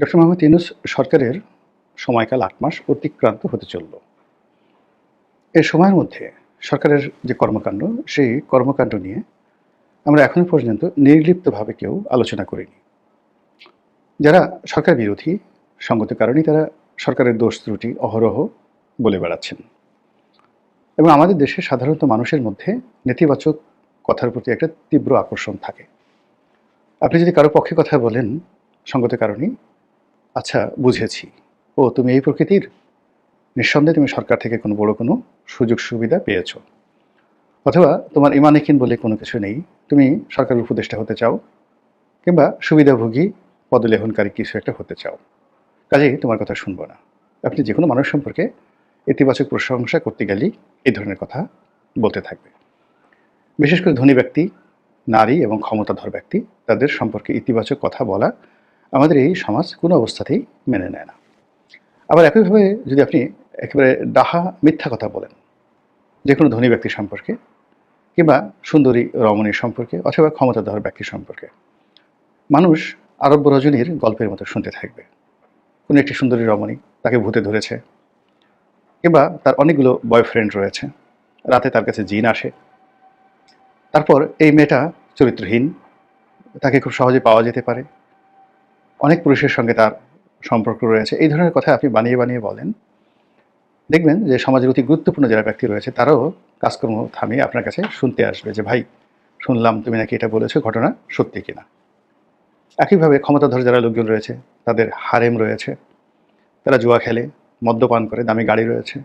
Doctor Mohammad Yunus সরকারের সময়কাল আট মাস অতিক্রান্ত হতে চলল। এর সময়ের মধ্যে সরকারের যে কর্মকাণ্ড, সেই কর্মকাণ্ড নিয়ে আমরা এখনও পর্যন্ত নির্লিপ্তভাবে কেউ আলোচনা করিনি। যারা সরকার বিরোধী, সঙ্গত কারণেই তারা সরকারের দোষ ত্রুটি, অহরহ বলে বেড়াচ্ছেন। এবং আমাদের দেশে সাধারণত মানুষের মধ্যে নেতিবাচক কথার প্রতি একটা তীব্র আকর্ষণ থাকে। আপনি যদি কারও পক্ষে কথা বলেন সঙ্গত কারণেই আচ্ছা বুঝেছি। ও, তুমি এই প্রকৃতির? নিঃসন্দেহে তুমি সরকার থেকে কোনো বড় কোনো সুযোগ সুবিধা পেয়েছ। অথবা তোমার ইমানিকিন বলে কোনো কিছু নেই? তুমি সরকারের উপদেষ্টা হতে চাও? কিংবা সুবিধাভোগী পদলেহনকারী কিছু একটা হতে চাও? কাজেই তোমার কথা শুনব না। আপনি যে কোনো মানুষ সম্পর্কে ইতিবাচক প্রশংসা করতে গেলেই এই ধরনের কথা বলতে থাকবে। বিশেষ করে ধনী ব্যক্তি, নারী এবং ক্ষমতাধর ব্যক্তি, তাদের সম্পর্কে ইতিবাচক কথা বলা আমাদের এই সমাজ কোনো অবস্থাতেই মেনে নেয় না। আবার একইভাবে যদি আপনি একেবারে ডাহা, মিথ্যা কথা বলেন, যে কোনো ধনী ব্যক্তি সম্পর্কে, কিংবা সুন্দরী রমণীর সম্পর্কে, অথবা ক্ষমতাধর ব্যক্তি সম্পর্কে, মানুষ আরব্য রজনীর গল্পের মতো শুনতে থাকবে। কোনো একটি সুন্দরী রমণী তাকে ভূতে ধরেছে, কিংবা তার অনেকগুলো বয়ফ্রেন্ড রয়েছে, রাতে তার কাছে জিন আসে। তারপর এই মেয়েটা চরিত্রহীন, তাকে খুব সহজে পাওয়া যেতে পারে। অনেক পুরুষের সঙ্গে তার সম্পর্ক রয়েছে। এই ধরনের কথা আপনি বানিয়ে বানিয়ে বলেন, দেখবেন যে সমাজের অতি গুরুত্বপূর্ণ যারা ব্যক্তি রয়েছে, তারাও কাজকর্ম থামিয়ে আপনার কাছে শুনতে আসবে যে, ভাই, শুনলাম তুমি নাকি এটা বলেছ, ঘটনা সত্যি কিনা? একইভাবে ক্ষমতাধর যারা লোকজন রয়েছে, তাদের হারেম রয়েছে, তারা জুয়া খেলে, মদ্যপান করে, দামি গাড়ি রয়েছে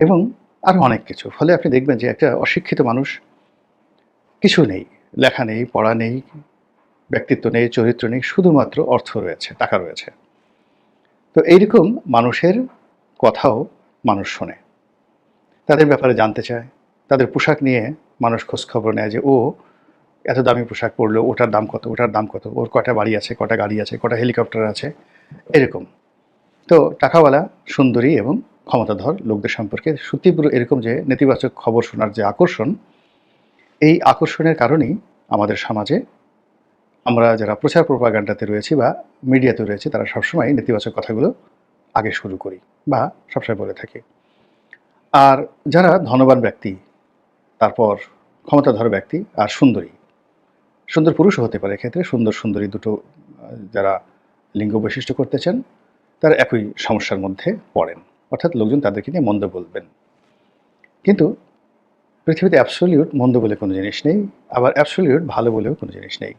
এবং আরও অনেক কিছু। ফলে আপনি দেখবেন যে একটা অশিক্ষিত মানুষ কিছু নেই, লেখা নেই, পড়া নেই ব্যক্তিত্ব নেই, চরিত্র নেই, শুধুমাত্র অর্থ রয়েছে, টাকা রয়েছে। তো এইরকম মানুষের কথাও মানুষ শোনে। তাদের ব্যাপারে জানতে চায়। তাদের পোশাক নিয়ে মানুষ খোঁজখবর নেয় যে, ও এত দামি পোশাক পরলো, ওটার দাম কত, ওটার দাম কত, ওর কটা বাড়ি আছে কটা গাড়ি আছে কটা হেলিকপ্টার আছে, এরকম। তো টাকাওয়ালা, সুন্দরী এবং ক্ষমতাধর লোকদের সম্পর্কে সুতীব্র এরকম যে নেতিবাচক খবর শোনার যে আকর্ষণ, এই আকর্ষণের কারণেই আমাদের সমাজে আমরা যারা প্রচার প্রপাগান্ডাতে রয়েছি বা মিডিয়াতে রয়েছে, তারা সবসময় নেতিবাচক কথাগুলো আগে শুরু করি বা সবসময় বলে থাকি। আর যারা ধনবান ব্যক্তি, তারপর ক্ষমতাধর ব্যক্তি আর সুন্দরী, সুন্দর পুরুষও হতে পারে এক্ষেত্রে, সুন্দর সুন্দরী দুটো, যারা লিঙ্গ বৈশিষ্ট্য করতে চান, তারা একই সমস্যার মধ্যে পড়েন। অর্থাৎ লোকজন তাদেরকে নিয়ে মন্দ বলবেন। কিন্তু পৃথিবীতে অ্যাবসলিউট মন্দ বলে কোনো জিনিস নেই, আবার অ্যাবসলিউট ভালো বলেও কোনো জিনিস নেই।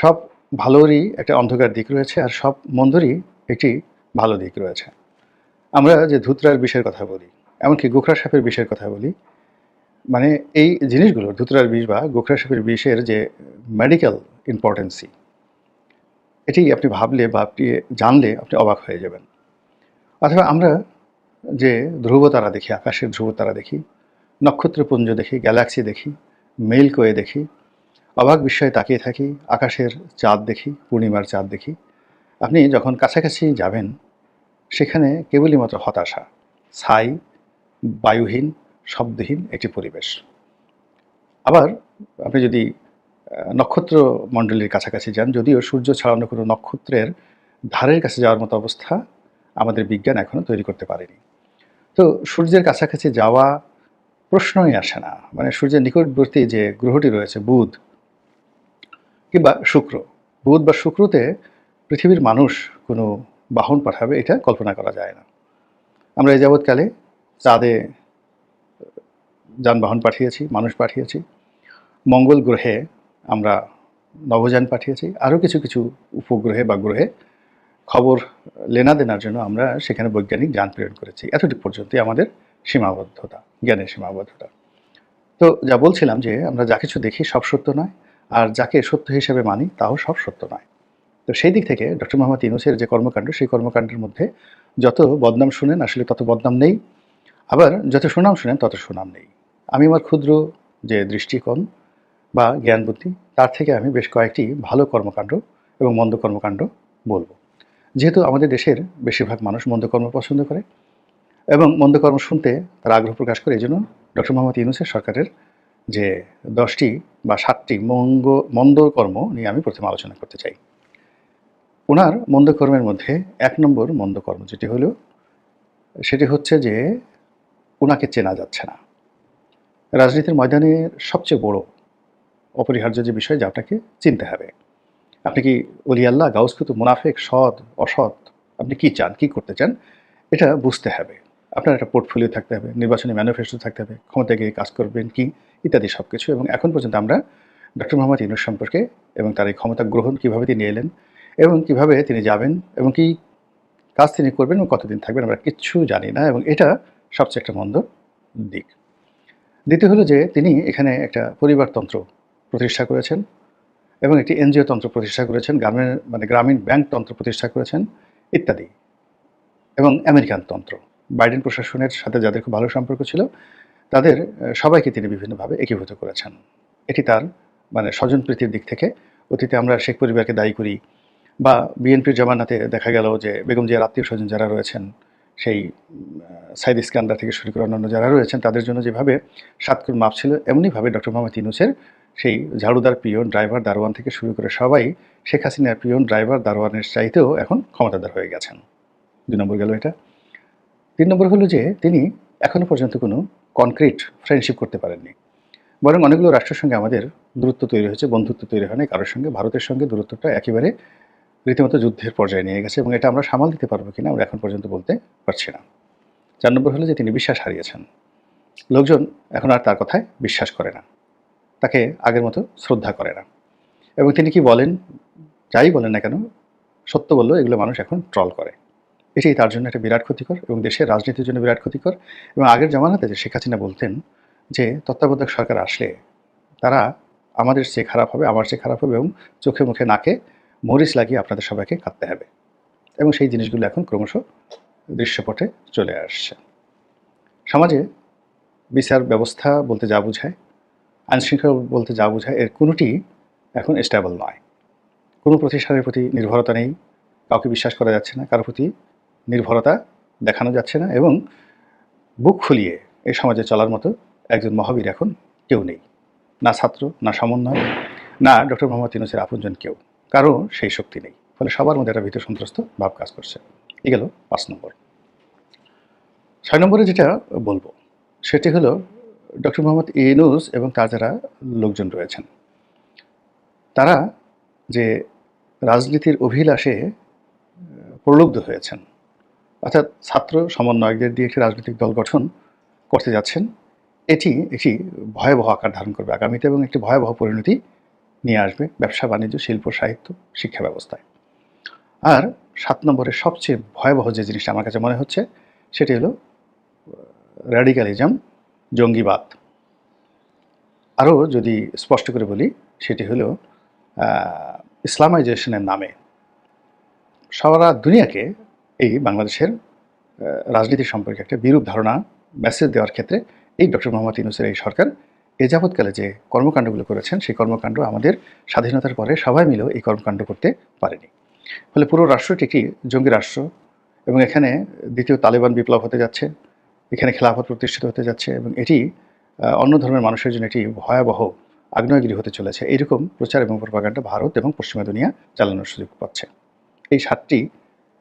সব ভালোরই একটা অন্ধকার দিক রয়েছে আর সব মন্দরই একটি ভালো দিক রয়েছে। আমরা যে ধুতরার বিষের কথা বলি, এমনকি গোখরা সাপের বিষের কথা বলি মানে এই জিনিসগুলো, ধুতরার বিষ বা গোখরা সাপের বিষের যে মেডিকেল ইম্পর্টেন্সি এটি আপনি ভাবলে বা আপনি জানলে আপনি অবাক হয়ে যাবেন। অথবা আমরা যে ধ্রুবতারা দেখি, আকাশের ধ্রুবতারা দেখি, নক্ষত্রপুঞ্জ দেখি গ্যালাক্সি দেখি মেলকোয়ে দেখি অবাক বিস্ময়ে তাকিয়ে থাকি, আকাশের চাঁদ দেখি, পূর্ণিমার চাঁদ দেখি। আপনি যখন কাছাকাছি যাবেন, সেখানে কেবলই মাত্র হতাশা, ছাই, বায়ুহীন, শব্দহীন একটি পরিবেশ। আবার আপনি যদি নক্ষত্র মণ্ডলীর কাছাকাছি যান, যদিও সূর্য ছাড়ানো কোনো নক্ষত্রের ধারের কাছে যাওয়ার মতো অবস্থা আমাদের বিজ্ঞান এখনও তৈরি করতে পারেনি। তো সূর্যের কাছাকাছি যাওয়া প্রশ্নই আসে না। মানে সূর্যের নিকটবর্তী যে গ্রহটি রয়েছে, বুধ কিংবা শুক্র। বুধ বা শুক্রতে পৃথিবীর মানুষ কোনো বাহন পাঠাবে, এটা কল্পনা করা যায় না। আমরা এই যাবৎকালে চাঁদে যানবাহন পাঠিয়েছি, মানুষ পাঠিয়েছি। মঙ্গল গ্রহে আমরা নভোযান পাঠিয়েছি। আরও কিছু কিছু উপগ্রহে বা গ্রহে খবর লেনা দেনার জন্য আমরা সেখানে বৈজ্ঞানিক যান প্রেরণ করেছি। এতটুকু পর্যন্তই আমাদের সীমাবদ্ধতা, জ্ঞানের সীমাবদ্ধতা। তো যা বলছিলাম যে আমরা যা কিছু দেখি সব সত্য নয় আর যাকে সত্য হিসেবে মানি, তাও সব সত্য নয়। তো সেই দিক থেকে ডক্টর মোহাম্মদ ইউনুসের যে কর্মকাণ্ড, সেই কর্মকাণ্ডের মধ্যে যত বদনাম শুনেন, আসলে তত বদনাম নেই। আবার যত সুনাম শুনেন, তত সুনাম নেই। আমি আমার ক্ষুদ্র যে দৃষ্টিকোণ বা জ্ঞান বুদ্ধি তার থেকে আমি বেশ কয়েকটি ভালো কর্মকাণ্ড এবং মন্দ কর্মকাণ্ড বলব। যেহেতু আমাদের দেশের বেশিরভাগ মানুষ মন্দ কর্ম পছন্দ করে এবং মন্দ কর্ম শুনতে তারা আগ্রহ প্রকাশ করে, এই জন্য ডক্টর মোহাম্মদ ইউনুসের সরকারের যে দশটি বা সাতটি মঙ্গ মন্দ কর্ম নিয়ে আমি প্রথমে আলোচনা করতে চাই। ওনার মন্দকর্মের মধ্যে এক নম্বর মন্দকর্ম যেটি হলো, সেটি হচ্ছে যে ওনাকে চেনা যাচ্ছে না। রাজনীতির ময়দানের সবচেয়ে বড় অপরিহার্য যে বিষয় যে আপনাকে চিনতে হবে। আপনি কি অলি আল্লাহ গাউসকুতু মুনাফেক, সৎ, অসৎ, আপনি কি চান, কি করতে চান, এটা বুঝতে হবে। আপনার একটা পোর্টফোলিও থাকতে হবে, নির্বাচনী ম্যানিফেস্টো থাকতে হবে, ক্ষমতায় গিয়ে কাজ করবেন কি, ইত্যাদি সব কিছু এবং এখন পর্যন্ত আমরা ডক্টর মোহাম্মদ ইউনুস সম্পর্কে এবং তার এই ক্ষমতা গ্রহণ কীভাবে তিনি এলেন এবং কীভাবে তিনি যাবেন এবং কি কাজ তিনি করবেন এবং কতদিন থাকবেন আমরা কিচ্ছু জানি না এবং এটা সবচেয়ে একটা মন্দ দিক। দ্বিতীয় হলো যে তিনি এখানে একটা পরিবারতন্ত্র প্রতিষ্ঠা করেছেন এবং একটি এনজিও তন্ত্র প্রতিষ্ঠা করেছেন গ্রামের মানে গ্রামীণ ব্যাংক তন্ত্র প্রতিষ্ঠা করেছেন, ইত্যাদি এবং আমেরিকান তন্ত্র। বাইডেন প্রশাসনের সাথে যাদের খুব ভালো সম্পর্ক ছিল, তাদের সবাইকে তিনি বিভিন্নভাবে একীভূত করেছেন। এটি তার মানে স্বজনপ্রীতির দিক থেকে। অতীতে আমরা শেখ পরিবারকে দায়ী করি বা বিএনপির জমানাতে দেখা গেল যে বেগম জিয়ার আত্মীয় স্বজন যারা রয়েছেন, সেই সাইদ ইস্কান্দার থেকে শুরু করে অন্যান্য যারা রয়েছেন, তাদের জন্য যেভাবে সাতকুর মাপ ছিল, এমনিভাবে ডক্টর মোহাম্মদ ইউনুসের সেই ঝাড়ুদার পিয়ন, ড্রাইভার, দারোয়ান থেকে শুরু করে সবাই শেখ হাসিনার পিয়ন, ড্রাইভার, দারোয়ানের চাইতেও এখন ক্ষমতাদার হয়ে গেছেন। দুই নম্বর গেল এটা। তিন নম্বর হলো যে তিনি এখনও পর্যন্ত কোনো কনক্রিট ফ্রেন্ডশিপ করতে পারেননি। বরং অনেকগুলো রাষ্ট্রের সঙ্গে আমাদের দূরত্ব তৈরি হয়েছে, বন্ধুত্ব তৈরি হয়নি কারোর সঙ্গে। ভারতের সঙ্গে দূরত্বটা একেবারে রীতিমতো যুদ্ধের পর্যায়ে নিয়ে গেছে এবং এটা আমরা সামাল দিতে পারব কিনা আমরা এখন পর্যন্ত বলতে পারছি না। চার নম্বর হলো যে তিনি বিশ্বাস হারিয়েছেন। লোকজন এখন আর তার কথায় বিশ্বাস করে না। তাকে আগের মতো শ্রদ্ধা করে না। এবং তিনি কি বলেন, যাই বলেন না কেন, সত্য বললেও এগুলো মানুষ এখন ট্রল করে। এটাই তার জন্য একটা বিরাট ক্ষতিকর এবং দেশের রাজনীতির জন্য বিরাট ক্ষতিকর এবং আগের জামানাতে যে শেখ হাসিনা বলতেন যে তত্ত্বাবধায়ক সরকার আসলে তারা আমাদের চেয়ে খারাপ হবে, আমার চেয়ে খারাপ হবে এবং চোখে মুখে নাকে মরিচ লাগিয়ে আপনাদের সবাইকে কাঁদতে হবে। এবং সেই জিনিসগুলো এখন ক্রমশ দৃশ্যপটে চলে আসছে। সমাজে বিচার ব্যবস্থা বলতে যা বোঝায় আইনশৃঙ্খলা বলতে যা বোঝায়, এর কোনোটি এখন স্টেবল নয়। কোনো প্রতিষ্ঠানের প্রতি নির্ভরতা নেই, কাউকে বিশ্বাস করা যাচ্ছে না কারোর প্রতি নির্ভরতা দেখানো যাচ্ছে না এবং বুক খুলিয়ে এই সমাজে চলার মতো একজন মহাবীর এখন কেউ নেই। না ছাত্র, না সমন্বয়, না ডক্টর মোহাম্মদ ইউনুসের আপনজন কেউ। কারও সেই শক্তি নেই। ফলে সবার মধ্যে একটা ভীত সন্ত্রস্ত ভাব কাজ করছে। এ গেল পাঁচ নম্বর। ছয় নম্বরে যেটা বলব, সেটি হলো ডক্টর মোহাম্মদ ইউনুস এবং তার যারা লোকজন রয়েছেন, তারা যে রাজনীতির অভিলাষে প্রলুব্ধ হয়েছেন অর্থাৎ ছাত্র সমন্বয়কদের দিয়ে একটি রাজনৈতিক দল গঠন করতে যাচ্ছেন, এটি একটি ভয়াবহ আকার ধারণ করবে আগামীতে এবং একটি ভয়াবহ পরিণতি নিয়ে আসবে ব্যবসা, বাণিজ্য, শিল্প, সাহিত্য, শিক্ষা ব্যবস্থায়। আর সাত নম্বরের সবচেয়ে ভয়াবহ যে জিনিসটা আমার কাছে মনে হচ্ছে, সেটি হলো র্যাডিক্যালিজম জঙ্গিবাদ। আরও যদি স্পষ্ট করে বলি, সেটি হলো ইসলামাইজেশনের নামে সারা দুনিয়াকে এই বাংলাদেশের রাজনীতি সম্পর্কে একটা বিরূপ ধারণা মেসেজ দেওয়ার ক্ষেত্রে এই ডক্টর মোহাম্মদ ইউনুসের এই সরকার এ যাবৎকালে যে কর্মকাণ্ডগুলো করেছেন, সেই কর্মকাণ্ড আমাদের স্বাধীনতার পরে সবাই মিলেও এই কর্মকাণ্ড করতে পারেনি। ফলে পুরো রাষ্ট্রটি একটি জঙ্গি রাষ্ট্র এবং এখানে দ্বিতীয় তালেবান বিপ্লব হতে যাচ্ছে, এখানে খেলাফত প্রতিষ্ঠিত হতে যাচ্ছে এবং এটি অন্য ধর্মের মানুষের জন্য এটি ভয়াবহ আগ্নেয়গিরি হতে চলেছে। এইরকম প্রচার এবং প্রপাগান্ডা ভারত এবং পশ্চিমা দুনিয়া চালানোর সুযোগ পাচ্ছে। এই সাতটি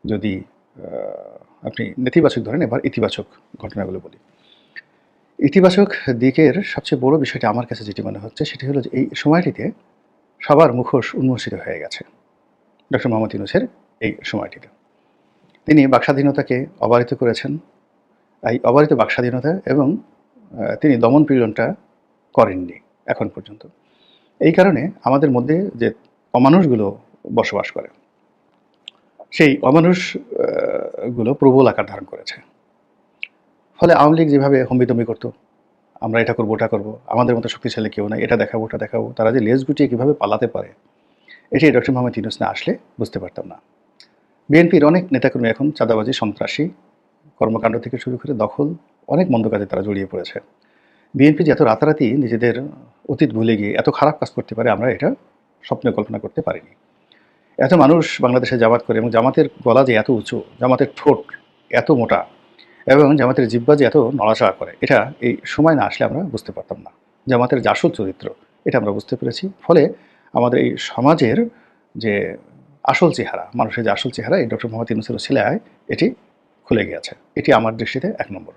যদি আপনি নেতিবাচক ধরেন, এবার ইতিবাচক ঘটনাগুলো বলি। ইতিবাচক দিকের সবচেয়ে বড় বিষয়টি আমার কাছে যেটি মনে হচ্ছে, সেটি হলো যে এই সময়টিতে সবার মুখোশ উন্মোচিত হয়ে গেছে। ডক্টর মোহাম্মদ ইউনুসের এই সময়টিতে। তিনি বাকস্বাধীনতাকে অবারিত করেছেন। এই অবারিত বাকস্বাধীনতা এবং তিনি দমন পীড়নটা করেননি এখন পর্যন্ত। এই কারণে আমাদের মধ্যে যে অমানুষগুলো বসবাস করে সেই অমানুষগুলো প্রবল আকার ধারণ করেছে। ফলে আওয়ামী লীগ যেভাবে হম্বিতম্বি করতো, আমরা এটা করব, ওটা করব, আমাদের মতো শক্তিশালী কেউ নাই, এটা দেখাবো, ওটা দেখাবো, তারা যে লেজ গুটিয়ে কীভাবে পালাতে পারে, এটি ডক্টর মোহাম্মদ ইউনুস না আসলে বুঝতে পারতাম না। বিএনপির অনেক নেতাকর্মী এখন চাঁদাবাজি, সন্ত্রাসী, কর্মকাণ্ড থেকে শুরু করে দখল, অনেক মন্দ কাজে তারা জড়িয়ে পড়েছে। বিএনপি যে এত রাতারাতি নিজেদের অতীত ভুলে গিয়ে এত খারাপ কাজ করতে পারে, আমরা এটা স্বপ্নে কল্পনা করতে পারিনি। এত মানুষ বাংলাদেশে জামাত করে এবং জামাতের গলা যে এত উঁচু, জামাতের ঠোঁট এত মোটা এবং জামাতের জিব্বা যে এত নড়াচড়া করে, এটা এই সময় না আসলে আমরা বুঝতে পারতাম না। জামাতের জাসদ চরিত্র, এটা আমরা বুঝতে পেরেছি। ফলে আমাদের এই সমাজের যে আসল চেহারা, মানুষের যে আসল চেহারা, এই ডক্টর মোহাম্মদ ইউনুসের ছেলেয় এটি খুলে গিয়েছে। এটি আমার দৃষ্টিতে এক নম্বর।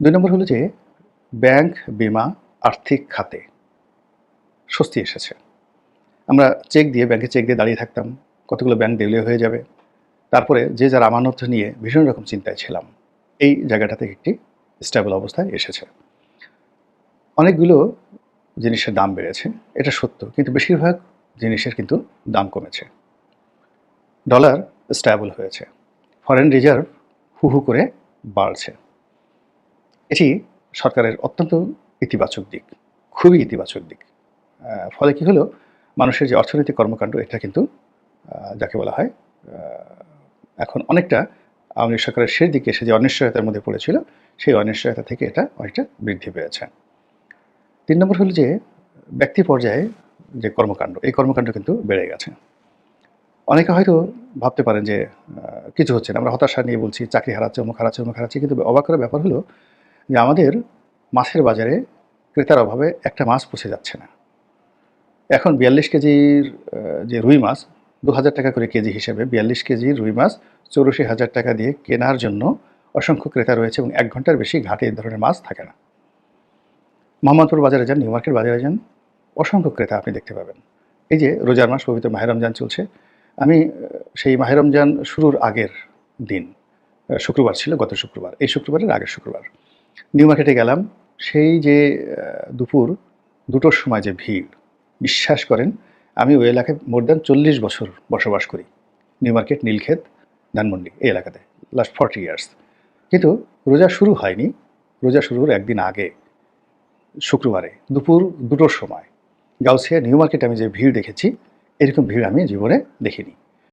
দুই নম্বর হলো যে, ব্যাংক, বিমা, আর্থিক খাতে স্বস্তি এসেছে। আমরা চেক দিয়ে, ব্যাংকে চেক দিয়ে দাঁড়িয়ে থাকতাম, কতগুলো ব্যাংক দেউলিয়া হয়ে যাবে। তারপরে যে যার আমানত নিয়ে ভীষণ রকম চিন্তায় ছিলাম। এই জায়গাটা থেকে একটি স্টেবল অবস্থায় এসেছে। অনেকগুলো জিনিসের দাম বেড়েছে, এটা সত্য, কিন্তু বেশিরভাগ জিনিসের কিন্তু দাম কমেছে। ডলার স্ট্যাবল হয়েছে ফরেন রিজার্ভ হু হু করে বাড়ছে। এটি সরকারের অত্যন্ত ইতিবাচক দিক, খুবই ইতিবাচক দিক। ফলে কি হলো? মানুষের যে অর্থনৈতিক কর্মকাণ্ড, এটা কিন্তু যাকে বলা হয় এখন অনেকটা আওয়ামী সরকারের শেষ দিকে এসে যে অনিশ্চয়তার মধ্যে পড়েছিল, সেই অনিশ্চয়তা থেকে এটা অনেকটা বৃদ্ধি পেয়েছে। তিন নম্বর হলো যে, ব্যক্তি পর্যায়ে যে কর্মকাণ্ড, এই কর্মকাণ্ড কিন্তু বেড়ে গেছে। অনেকে হয়তো ভাবতে পারেন যে কিছু হচ্ছে না। আমরা হতাশা নিয়ে বলছি, চাকরি হারাচ্ছে, অমুক হারাচ্ছে অমুক হারাচ্ছে, কিন্তু অবাক করার ব্যাপার হলো যে, আমাদের মাছের বাজারে ক্রেতার অভাবে একটা মাছ পৌঁছে যাচ্ছে না। এখন বিয়াল্লিশ কেজির যে রুই মাছ, দু হাজার টাকা করে কেজি হিসেবে বিয়াল্লিশ কেজি রুই মাছ, চৌরাশি হাজার টাকা দিয়ে কেনার জন্য অসংখ্য ক্রেতা রয়েছে এবং এক ঘণ্টার বেশি ঘাটে এই ধরনের মাছ থাকে না। মোহাম্মদপুর বাজারে যান, নিউ মার্কেট বাজারে যান, অসংখ্য ক্রেতা আপনি দেখতে পাবেন। এই যে রোজার মাস, পবিত্র মাহের রমজান চলছে। আমি সেই মাহের রমজান শুরুর আগের দিন শুক্রবার ছিল, গত শুক্রবার। এই শুক্রবারের আগের শুক্রবার। নিউ মার্কেটে গেলাম, সেই যে দুপুর দুটোর সময় যে ভিড় বিশ্বাস করেন, আমি ওই এলাকায় মোর দ্যান চল্লিশ বছর বসবাস করি। নিউ মার্কেট, নীলক্ষেত, ধানমন্ডি, এই এলাকাতে লাস্ট ফর্টি ইয়ার্স কিন্তু রোজা শুরু হয়নি। রোজা শুরুর একদিন আগে, শুক্রবারে, দুপুর দুটোর সময়, গাউসিয়া নিউ মার্কেটে আমি যে ভিড় দেখেছি, এরকম ভিড় আমি জীবনে দেখিনি।